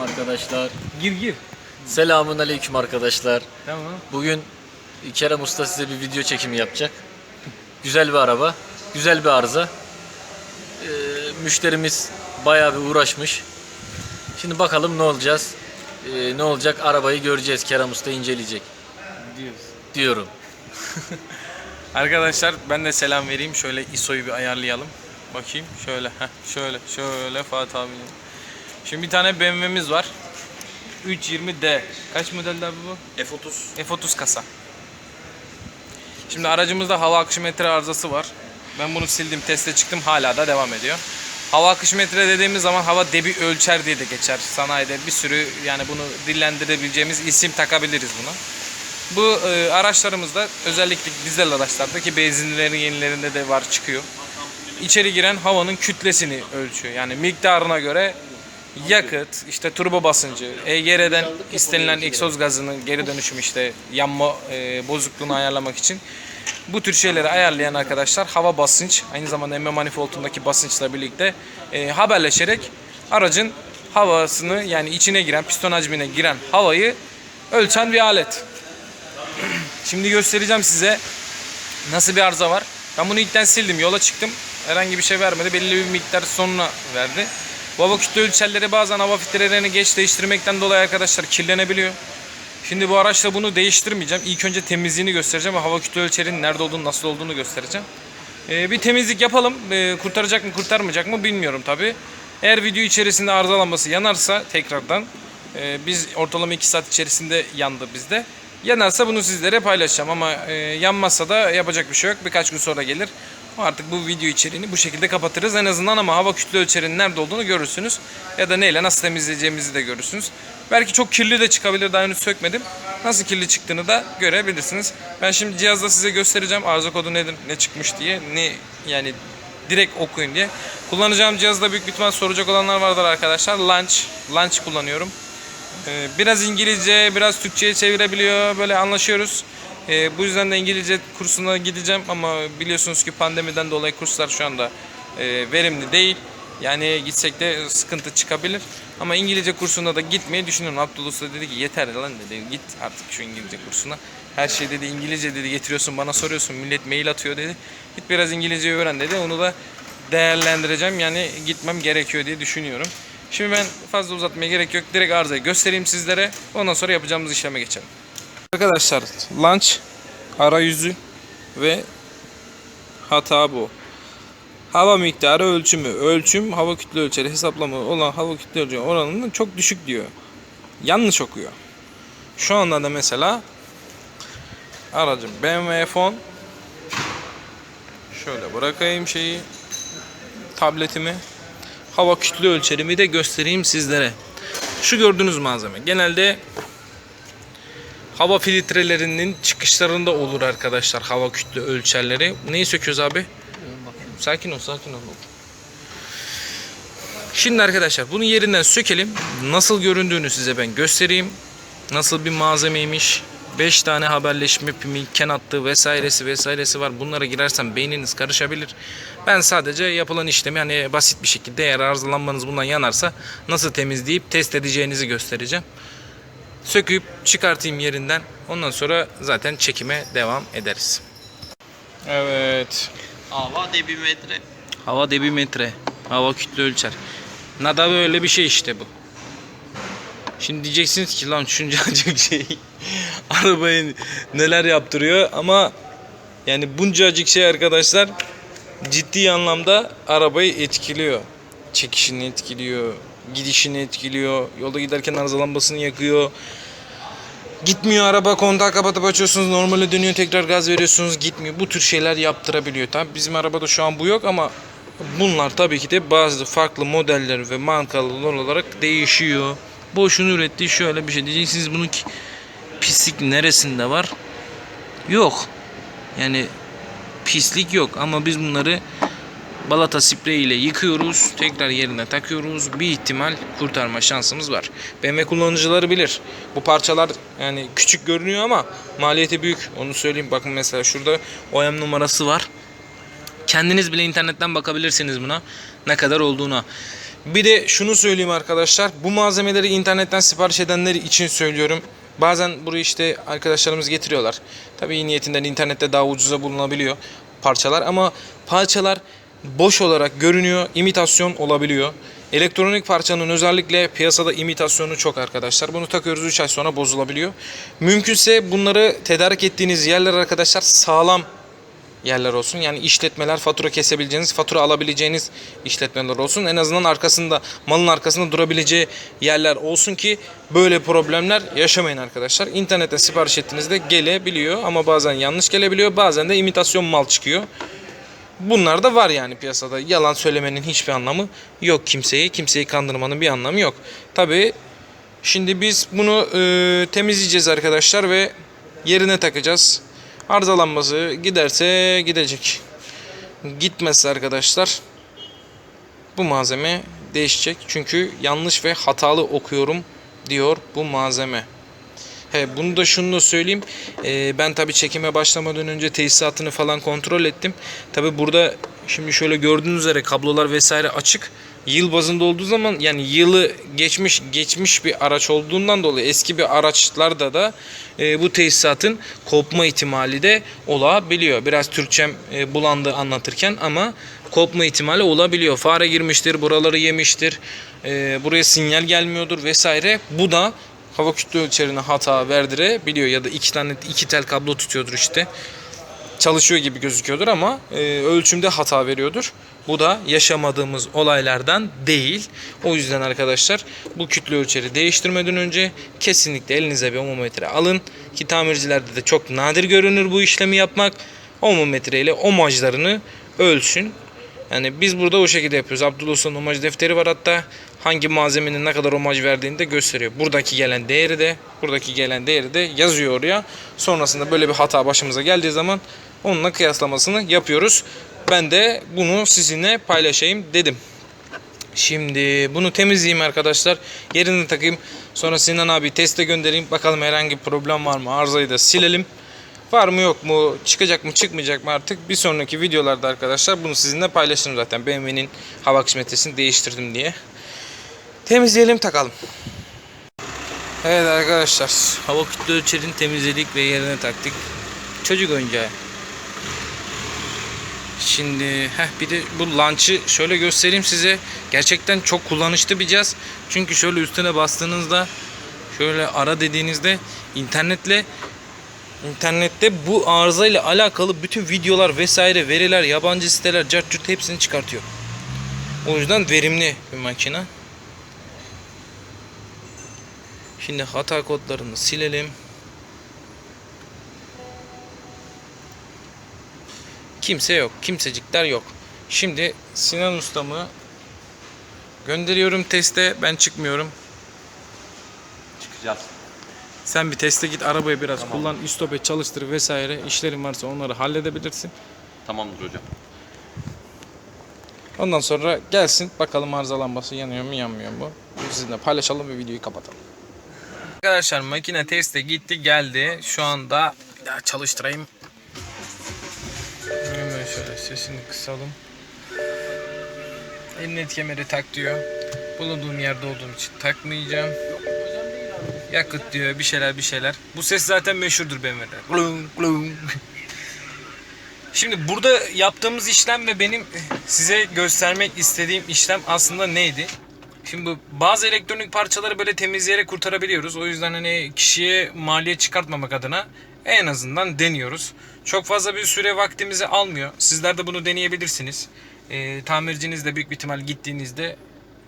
arkadaşlar. Gir gir. Selamun aleyküm arkadaşlar. Tamam. Bugün Kerem Usta size bir video çekimi yapacak. Güzel bir araba, güzel bir arıza. Ee, müşterimiz bayağı bir uğraşmış. Şimdi bakalım ne olacağız. Ee, ne olacak arabayı göreceğiz. Kerem Usta inceleyecek Diyoruz. diyorum. Arkadaşlar ben de selam vereyim. Şöyle ISO'yu bir ayarlayalım. Bakayım şöyle. Heh, şöyle. Şöyle Fatih abi. Şimdi bir tane BMW'miz var. 320D. Kaç modelde abi bu? F30. F30 kasa. Şimdi aracımızda hava akışı metre arızası var. Ben bunu sildim, teste çıktım. Hala da devam ediyor. Hava akışı metre dediğimiz zaman hava debi ölçer diye de geçer. Sanayide bir sürü yani bunu dillendirebileceğimiz isim takabiliriz buna. Bu e, araçlarımızda özellikle dizel araçlarda ki benzinlerin yenilerinde de var çıkıyor. İçeri giren havanın kütlesini ölçüyor. Yani miktarına göre yakıt, işte turbo basıncı, EGR'den istenilen egzoz gazının geri dönüşüm işte yanma e, bozukluğunu ayarlamak için bu tür şeyleri ayarlayan arkadaşlar hava basınç aynı zamanda emme manifoldundaki basınçla birlikte e, haberleşerek aracın havasını yani içine giren piston hacmine giren havayı ölçen bir alet. Şimdi göstereceğim size nasıl bir arıza var. Ben bunu ilkten sildim yola çıktım. Herhangi bir şey vermedi. Belli bir miktar sonra verdi. Bu hava kütle ölçerleri bazen hava filtrelerini geç değiştirmekten dolayı arkadaşlar kirlenebiliyor. Şimdi bu araçla bunu değiştirmeyeceğim. İlk önce temizliğini göstereceğim ve hava kütle ölçerinin nerede olduğunu, nasıl olduğunu göstereceğim. Ee, bir temizlik yapalım. Ee, kurtaracak mı, kurtarmayacak mı bilmiyorum tabi. Eğer video içerisinde arızalanması yanarsa tekrardan e, biz ortalama 2 saat içerisinde yandı bizde. Yanarsa bunu sizlere paylaşacağım ama e, yanmazsa da yapacak bir şey yok. Birkaç gün sonra gelir. Artık bu video içeriğini bu şekilde kapatırız en azından ama hava kütle ölçerinin nerede olduğunu görürsünüz. Ya da neyle nasıl temizleyeceğimizi de görürsünüz. Belki çok kirli de çıkabilir daha henüz sökmedim. Nasıl kirli çıktığını da görebilirsiniz. Ben şimdi cihazda size göstereceğim arıza kodu nedir, ne çıkmış diye. Ne yani direkt okuyun diye. Kullanacağım cihazda büyük bir ihtimal soracak olanlar vardır arkadaşlar. Launch, Launch kullanıyorum. Ee, Biraz İngilizce, biraz Türkçe'ye çevirebiliyor. Böyle anlaşıyoruz. Ee, bu yüzden de İngilizce kursuna gideceğim ama biliyorsunuz ki pandemiden dolayı kurslar şu anda e, verimli değil. Yani gitsek de sıkıntı çıkabilir. Ama İngilizce kursuna da gitmeyi düşünüyorum. Abdullah Usta dedi ki yeter lan dedi. Git artık şu İngilizce kursuna. Her şey dedi İngilizce dedi getiriyorsun bana soruyorsun. Millet mail atıyor dedi. Git biraz İngilizce öğren dedi. Onu da değerlendireceğim. Yani gitmem gerekiyor diye düşünüyorum. Şimdi ben fazla uzatmaya gerek yok. Direkt arızayı göstereyim sizlere. Ondan sonra yapacağımız işleme geçelim. Arkadaşlar launch arayüzü ve hata bu. Hava miktarı ölçümü. Ölçüm hava kütle ölçeri hesaplama olan hava kütle ölçeri oranının çok düşük diyor. Yanlış okuyor. Şu anda da mesela aracım BMW Phone şöyle bırakayım şeyi tabletimi hava kütle ölçerimi de göstereyim sizlere. Şu gördüğünüz malzeme genelde hava filtrelerinin çıkışlarında olur arkadaşlar hava kütle ölçerleri. Neyi söküyoruz abi? Sakin ol, sakin ol. Şimdi arkadaşlar bunu yerinden sökelim. Nasıl göründüğünü size ben göstereyim. Nasıl bir malzemeymiş. 5 tane haberleşme pimi, ken hattı vesairesi vesairesi var. Bunlara girersem beyniniz karışabilir. Ben sadece yapılan işlemi hani basit bir şekilde eğer arızalanmanız bundan yanarsa nasıl temizleyip test edeceğinizi göstereceğim. Söküp çıkartayım yerinden. Ondan sonra zaten çekime devam ederiz. Evet. Hava debimetre. Hava debimetre. Hava kütle ölçer. Nada böyle bir şey işte bu. Şimdi diyeceksiniz ki lan şuncacık şey arabayı neler yaptırıyor ama yani buncacık şey arkadaşlar ciddi anlamda arabayı etkiliyor. Çekişini etkiliyor, gidişini etkiliyor, yolda giderken arıza lambasını yakıyor. Gitmiyor araba kontağı kapatıp açıyorsunuz normale dönüyor tekrar gaz veriyorsunuz gitmiyor. Bu tür şeyler yaptırabiliyor. Tabii bizim arabada şu an bu yok ama bunlar tabii ki de bazı farklı modeller ve markalar olarak değişiyor. Boşun ürettiği şöyle bir şey diyeceksiniz bunun ki pislik neresinde var? Yok. Yani pislik yok ama biz bunları balata sprey ile yıkıyoruz. Tekrar yerine takıyoruz. Bir ihtimal kurtarma şansımız var. BMW kullanıcıları bilir. Bu parçalar yani küçük görünüyor ama maliyeti büyük. Onu söyleyeyim. Bakın mesela şurada OEM numarası var. Kendiniz bile internetten bakabilirsiniz buna. Ne kadar olduğuna. Bir de şunu söyleyeyim arkadaşlar. Bu malzemeleri internetten sipariş edenler için söylüyorum. Bazen buraya işte arkadaşlarımız getiriyorlar. Tabii iyi niyetinden internette daha ucuza bulunabiliyor parçalar ama parçalar boş olarak görünüyor, imitasyon olabiliyor. Elektronik parçanın özellikle piyasada imitasyonu çok arkadaşlar. Bunu takıyoruz 3 ay sonra bozulabiliyor. Mümkünse bunları tedarik ettiğiniz yerler arkadaşlar sağlam yerler olsun. Yani işletmeler fatura kesebileceğiniz, fatura alabileceğiniz işletmeler olsun. En azından arkasında, malın arkasında durabileceği yerler olsun ki böyle problemler yaşamayın arkadaşlar. İnternette sipariş ettiğinizde gelebiliyor ama bazen yanlış gelebiliyor. Bazen de imitasyon mal çıkıyor. Bunlar da var yani piyasada. Yalan söylemenin hiçbir anlamı yok kimseyi. Kimseyi kandırmanın bir anlamı yok. Tabii şimdi biz bunu e, temizleyeceğiz arkadaşlar ve yerine takacağız. Arızalanması giderse gidecek. Gitmezse arkadaşlar bu malzeme değişecek. Çünkü yanlış ve hatalı okuyorum diyor bu malzeme. He, bunu da şunu da söyleyeyim. Ee, ben tabii çekime başlamadan önce tesisatını falan kontrol ettim. Tabii burada şimdi şöyle gördüğünüz üzere kablolar vesaire açık. Yıl bazında olduğu zaman yani yılı geçmiş geçmiş bir araç olduğundan dolayı eski bir araçlarda da e, bu tesisatın kopma ihtimali de olabiliyor. Biraz Türkçem e, bulandı anlatırken ama kopma ihtimali olabiliyor. Fare girmiştir, buraları yemiştir, e, buraya sinyal gelmiyordur vesaire. Bu da hava kütle ölçerine hata verdirebiliyor ya da iki tane iki tel kablo tutuyordur işte. Çalışıyor gibi gözüküyordur ama e, ölçümde hata veriyordur. Bu da yaşamadığımız olaylardan değil. O yüzden arkadaşlar bu kütle ölçeri değiştirmeden önce kesinlikle elinize bir omometre alın. Ki tamircilerde de çok nadir görünür bu işlemi yapmak. Omometre ile omajlarını ölçün. Yani biz burada o şekilde yapıyoruz. Abdullah Usta'nın omaj defteri var hatta. Hangi malzemenin ne kadar omaj verdiğini de gösteriyor. Buradaki gelen değeri de, buradaki gelen değeri de yazıyor oraya. Sonrasında böyle bir hata başımıza geldiği zaman onunla kıyaslamasını yapıyoruz. Ben de bunu sizinle paylaşayım dedim. Şimdi bunu temizleyeyim arkadaşlar. Yerini takayım. Sonra Sinan abi teste göndereyim. Bakalım herhangi bir problem var mı? Arızayı da silelim. Var mı yok mu? Çıkacak mı çıkmayacak mı artık? Bir sonraki videolarda arkadaşlar bunu sizinle paylaşırım zaten. BMW'nin hava akış metresini değiştirdim diye. Temizleyelim takalım. Evet arkadaşlar hava kütle ölçerini temizledik ve yerine taktık. Çocuk oyuncağı. Şimdi heh, bir de bu launch'ı şöyle göstereyim size. Gerçekten çok kullanışlı bir cihaz. Çünkü şöyle üstüne bastığınızda şöyle ara dediğinizde internetle internette bu arıza ile alakalı bütün videolar vesaire veriler yabancı siteler cart hepsini çıkartıyor. O yüzden verimli bir makine. Şimdi hata kodlarını silelim. Kimse yok. Kimsecikler yok. Şimdi Sinan ustamı gönderiyorum teste. Ben çıkmıyorum. Çıkacağız. Sen bir teste git arabayı biraz kullan. İstopet çalıştır vesaire. İşlerin varsa onları halledebilirsin. Tamamdır hocam. Ondan sonra gelsin bakalım arıza lambası yanıyor mu yanmıyor mu. Sizinle paylaşalım ve videoyu kapatalım. Arkadaşlar makine teste gitti geldi. Şu anda bir daha çalıştırayım. Hemen şöyle sesini kısalım. Emniyet kemeri tak diyor. Bulunduğum yerde olduğum için takmayacağım. Yakıt diyor bir şeyler bir şeyler. Bu ses zaten meşhurdur BMW'de. Şimdi burada yaptığımız işlem ve benim size göstermek istediğim işlem aslında neydi? Şimdi bazı elektronik parçaları böyle temizleyerek kurtarabiliyoruz. O yüzden hani kişiye maliyet çıkartmamak adına en azından deniyoruz. Çok fazla bir süre vaktimizi almıyor. Sizler de bunu deneyebilirsiniz. Ee, tamirciniz de büyük bir ihtimal gittiğinizde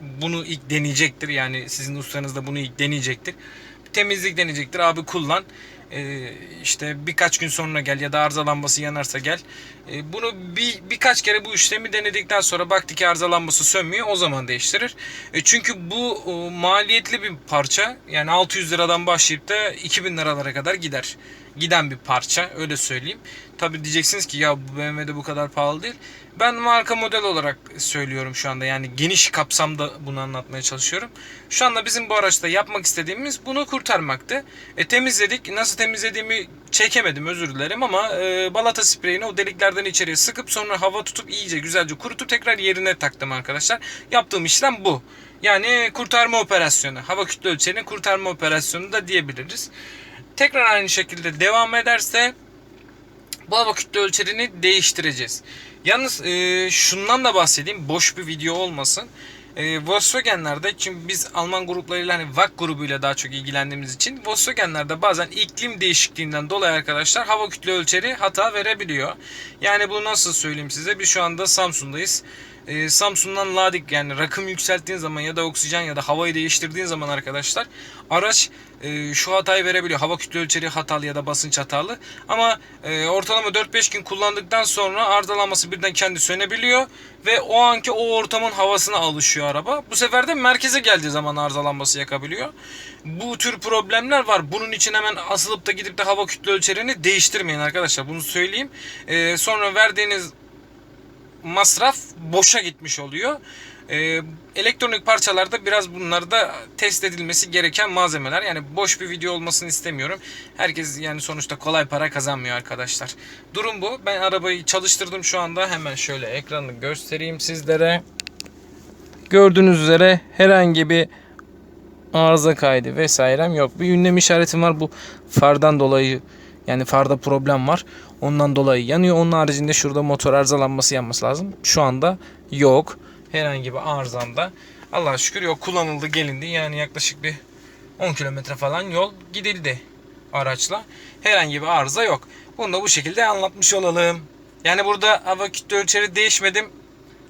bunu ilk deneyecektir. Yani sizin ustanız da bunu ilk deneyecektir. Temizlik deneyecektir. Abi kullan. Ee, işte birkaç gün sonra gel ya da arıza lambası yanarsa gel. Ee, bunu bir birkaç kere bu işlemi denedikten sonra baktı ki arıza lambası sönmüyor o zaman değiştirir. E, çünkü bu o, maliyetli bir parça. Yani 600 liradan başlayıp da 2000 liralara kadar gider. Giden bir parça öyle söyleyeyim. Tabi diyeceksiniz ki ya bu BMW'de bu kadar pahalı değil. Ben marka model olarak söylüyorum şu anda yani geniş kapsamda bunu anlatmaya çalışıyorum. Şu anda bizim bu araçta yapmak istediğimiz bunu kurtarmaktı. E, temizledik. Nasıl temizlediğimi çekemedim özür dilerim ama e, balata spreyini o deliklerden içeriye sıkıp sonra hava tutup iyice güzelce kurutup tekrar yerine taktım arkadaşlar. Yaptığım işlem bu. Yani kurtarma operasyonu. Hava kütle ölçerinin kurtarma operasyonu da diyebiliriz. Tekrar aynı şekilde devam ederse bu hava kütle ölçerini değiştireceğiz. Yalnız e, şundan da bahsedeyim. Boş bir video olmasın. E, Volkswagen'lerde çünkü biz Alman gruplarıyla hani VAK grubuyla daha çok ilgilendiğimiz için Volkswagen'lerde bazen iklim değişikliğinden dolayı arkadaşlar hava kütle ölçeri hata verebiliyor. Yani bu nasıl söyleyeyim size? Biz şu anda Samsun'dayız. Ee, Samsun'dan Ladik yani rakım yükselttiğin zaman ya da oksijen ya da havayı değiştirdiğin zaman arkadaşlar araç e, şu hatayı verebiliyor. Hava kütle ölçeri hatalı ya da basınç hatalı. Ama e, ortalama 4-5 gün kullandıktan sonra arızalanması birden kendi sönebiliyor ve o anki o ortamın havasına alışıyor araba. Bu sefer de merkeze geldiği zaman arızalanması yakabiliyor. Bu tür problemler var. Bunun için hemen asılıp da gidip de hava kütle ölçerini değiştirmeyin arkadaşlar. Bunu söyleyeyim. E, sonra verdiğiniz masraf boşa gitmiş oluyor. Ee, elektronik parçalarda biraz bunlar da test edilmesi gereken malzemeler. Yani boş bir video olmasını istemiyorum. Herkes yani sonuçta kolay para kazanmıyor arkadaşlar. Durum bu. Ben arabayı çalıştırdım şu anda. Hemen şöyle ekranı göstereyim sizlere. Gördüğünüz üzere herhangi bir arıza kaydı vesairem yok. Bir ünlem işaretim var bu fardan dolayı yani farda problem var. Ondan dolayı yanıyor. Onun haricinde şurada motor arızalanması yanması lazım. Şu anda yok. Herhangi bir arızamda. Allah'a şükür yok. Kullanıldı gelindi. Yani yaklaşık bir 10 kilometre falan yol gidildi araçla. Herhangi bir arıza yok. Bunu da bu şekilde anlatmış olalım. Yani burada hava kütle ölçeri değişmedim.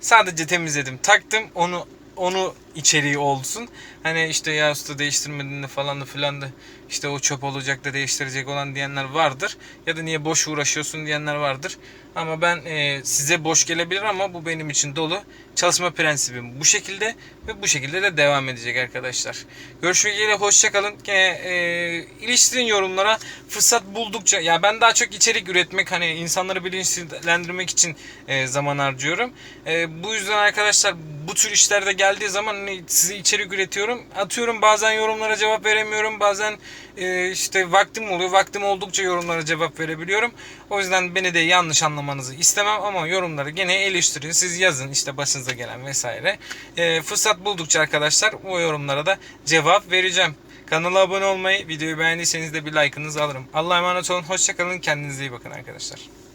Sadece temizledim. Taktım. Onu onu içeriği olsun. Hani işte ya usta değiştirmedin de falan da filan da işte o çöp olacak da değiştirecek olan diyenler vardır. Ya da niye boş uğraşıyorsun diyenler vardır. Ama ben e, size boş gelebilir ama bu benim için dolu. Çalışma prensibim bu şekilde ve bu şekilde de devam edecek arkadaşlar. Görüşmek üzere hoşçakalın. E, e, iliştirin yorumlara fırsat buldukça ya ben daha çok içerik üretmek hani insanları bilinçlendirmek için e, zaman harcıyorum. E, bu yüzden arkadaşlar bu tür işlerde geldiği zaman hani size içerik üretiyorum. Atıyorum bazen yorumlara cevap veremiyorum. Bazen e, işte vaktim oluyor. Vaktim oldukça yorumlara cevap verebiliyorum. O yüzden beni de yanlış anlamanızı istemem ama yorumları gene eleştirin. Siz yazın işte başınıza gelen vesaire. E, fırsat buldukça arkadaşlar o yorumlara da cevap vereceğim. Kanala abone olmayı, videoyu beğendiyseniz de bir like'ınızı alırım. Allah'a emanet olun. Hoşçakalın. Kendinize iyi bakın arkadaşlar.